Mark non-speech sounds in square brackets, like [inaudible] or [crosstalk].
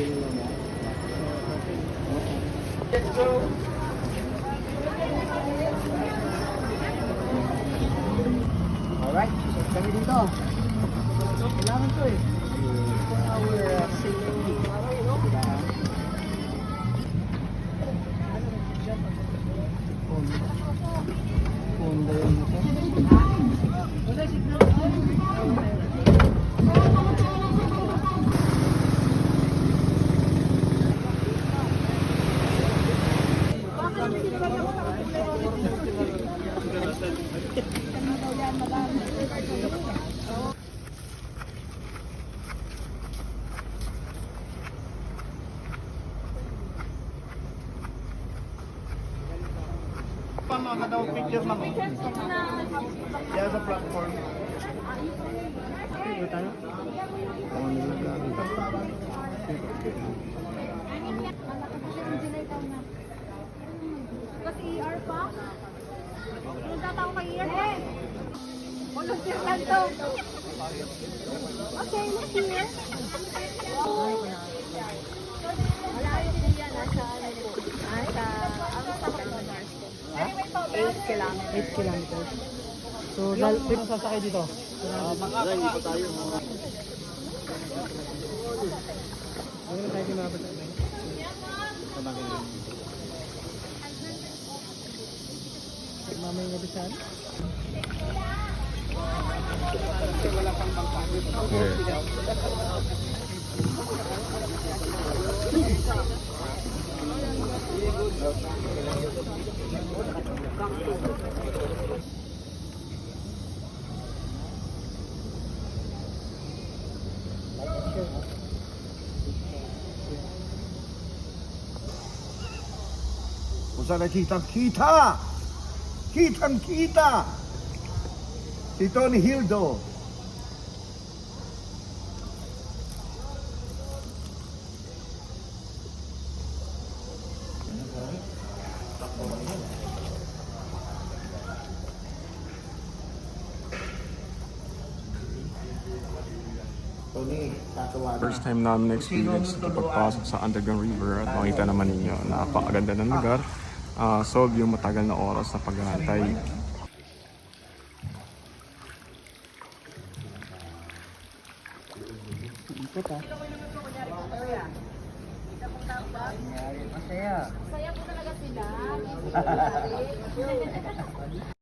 Alright, so kami dito. Kailangan to eh. For our uh, safety. Kailangan. Kailangan. Ito. Paano ka daw picture na mo? Yan sa platform. Dito tayo. Kasi ER pa? Ako kay ER. Volunteer lang. Okay, let's hear. Malayo din yan, nasa ano po. Nasa, ano sa Mars ko. 8 kilometers. 8 kilometers. So, dal sino sasakay dito? Hindi pa tayo. Ano na tayo kinabot sa Mamay nga bisan. Kung saan nakitang kita! Kitang kita! Si Tony Hildo. First time namin na-experience ito pagpasok sa Underground River at makita naman ninyo, napakaganda ng lugar. Ah, solve yung matagal na oras na pag-aantay. Ikot ah. Masaya. Saya po talaga sila. [laughs]